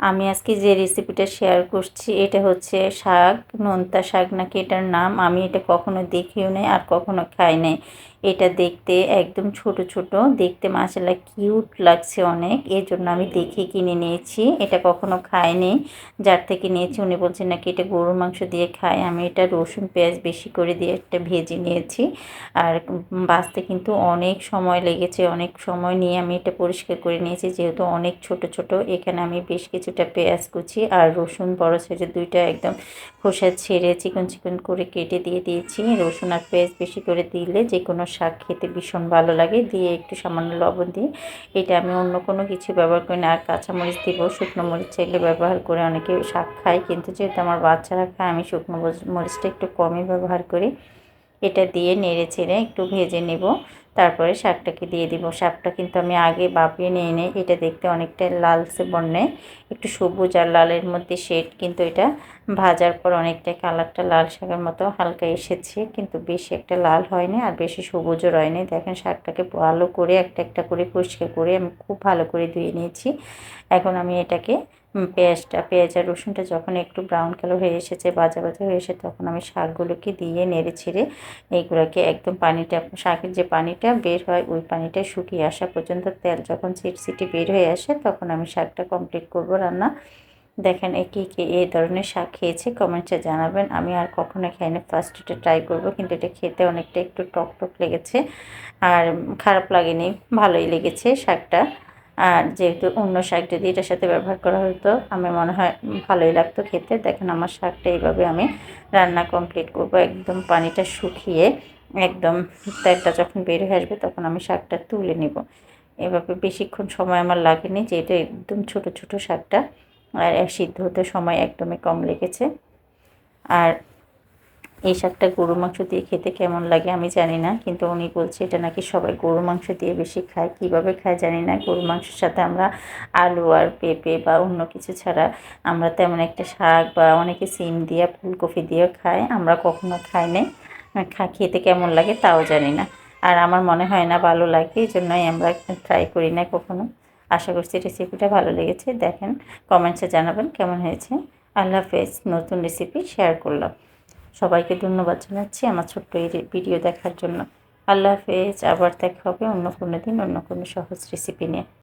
আমি আজকে যে রেসিপিটা শেয়ার করছি, এটা হচ্ছে শাক, নোনতা শাক নাকি এটার নাম? আমি এটা কখনো দেখিও নাই আর কখনো খাই নাই। এটা দেখতে একদম ছোট ছোট। দেখতে মাসাল্লাহ কিউট লাগছে অনেক। এর জন্য আমি দেখে কিনে নিয়েছি। এটা কখনো খাইনি। যার থেকে নিয়েছি, উনি বলছেন নাকি এটা গরুর মাংস দিয়ে খায়। আমি এটা রসুন, পেঁয়াজ বেশি করে দিয়ে একটা ভেজে নিয়েছি। আর বাঁচতে কিন্তু অনেক সময় লেগেছে। অনেক সময় নিয়ে আমি এটা পরিষ্কার করে নিয়েছি। যেহেতু অনেক ছোট ছোট, এখানে আমি বেশ কিছুটা পেঁয়াজ কুচি আর রসুন বড় সাইজের দুইটা একদম খোসা ছেড়ে চিকন চিকন করে কেটে দিয়ে দিয়েছি। রসুন আর পেঁয়াজ বেশি করে দিলে যে কোনো শাক খেতে ভীষণ ভালো লাগে। দিয়ে একটু সামান্য লবণ দিয়ে এটা আমি অন্য কোনো কিছু ব্যবহার করি না। আর কাঁচামরিচ দিব, শুকনো মরিচ চাইলে ব্যবহার করে অনেকে শাক খায়। কিন্তু যেহেতু আমার বাচ্চারা খায়, আমি শুকনো মরিচটা একটু কমই ব্যবহার করি। এটা দিয়ে নেড়ে চেড়ে একটু ভেজে নেব। তারপরে শাকটাকে দিয়ে দিব। শাকটা কিন্তু আমি আগে বাপিয়ে নিয়ে নিই। এটা দেখতে অনেকটা লালসে বর্ণে। একটু সবুজ আর লালের মধ্যে শেড কিন্তু এটা ভাজার পর অনেকটা কালারটা লাল শাকের মতো হালকা এসেছে। কিন্তু বেশি একটা লাল হয়নি আর বেশি সবুজও হয়নি দেখেন শাকটাকে ভালো করে একটা একটা করে পরিষ্কার করে আমি খুব ভালো করে ধুয়ে নিয়েছি। এখন আমি এটাকে পেঁয়াজটা, পেঁয়াজ আর রসুনটা যখন একটু ব্রাউন কালার হয়ে এসেছে বাজা বাজা হয়ে এসে তখন আমি শাকগুলোকে দিয়ে নেড়ে ছেড়ে এইগুলোকে একদম পানিটা, শাকের যে পানিটা বের হয়, ওই পানিটা শুকিয়ে আসা পর্যন্ত তেল যখন সিটি বের হয়ে আসে, তখন আমি শাকটা কমপ্লিট করব রান্না। দেখেন কে কে এই ধরনের শাক খেয়েছে কমেন্টসে জানাবেন। আমি আর কখনো খাইনি ফার্স্ট এটা ট্রাই করব, কিন্তু এটা খেতে অনেকটা একটু টক টক লেগেছে, আর খারাপ লাগেনি, ভালোই লেগেছে শাকটা। আর যেহেতু অন্য শাক যদি এটার সাথে ব্যবহার করা হতো আমি মনে হয় ভালোই লাগতো খেতে। দেখেন আমার শাকটা এইভাবে আমি রান্না কমপ্লিট করব। একদম পানিটা শুকিয়ে একদম তেলটা যখন বের হয়ে আসবে তখন আমি শাকটা তুলে নিব। এভাবে বেশিক্ষণ সময় আমার লাগেনি, যেহেতু একদম ছোট ছোট শাকটা আর সিদ্ধ হতে সময় একদমই কম লেগেছে। আর এই শাকটা গরু মাংস দিয়ে খেতে কেমন লাগে আমি জানি না, কিন্তু উনি বলছে এটা নাকি সবাই গরু মাংস দিয়ে বেশি খায়। কীভাবে খায় জানি না গরু মাংসের সাথে আমরা আলু আর পেঁপে বা অন্য কিছু ছাড়া আমরা তেমন একটা শাক বা অনেকে সিম দিয়ে, ফুলকপি দিয়েও খায়, আমরা কখনো খাই নাই। খা, খেতে কেমন লাগে তাও জানি না। আর আমার মনে হয় না ভালো লাগে, এই জন্যই আমরা ট্রাই করি না কখনো। আশা করছি রেসিপিটা ভালো লেগেছে। দেখেন কমেন্টসে জানাবেন কেমন হয়েছে। আল্লাহ হাফেজ, নতুন রেসিপি শেয়ার করলাম। সবাইকে ধন্যবাদ জানাচ্ছি আমার ছোট্ট এই ভিডিও দেখার জন্য। আল্লাহ হাফেজ, আবার দেখা হবে অন্য কোনো দিন, অন্য কোনো সহজ রেসিপি নিয়ে।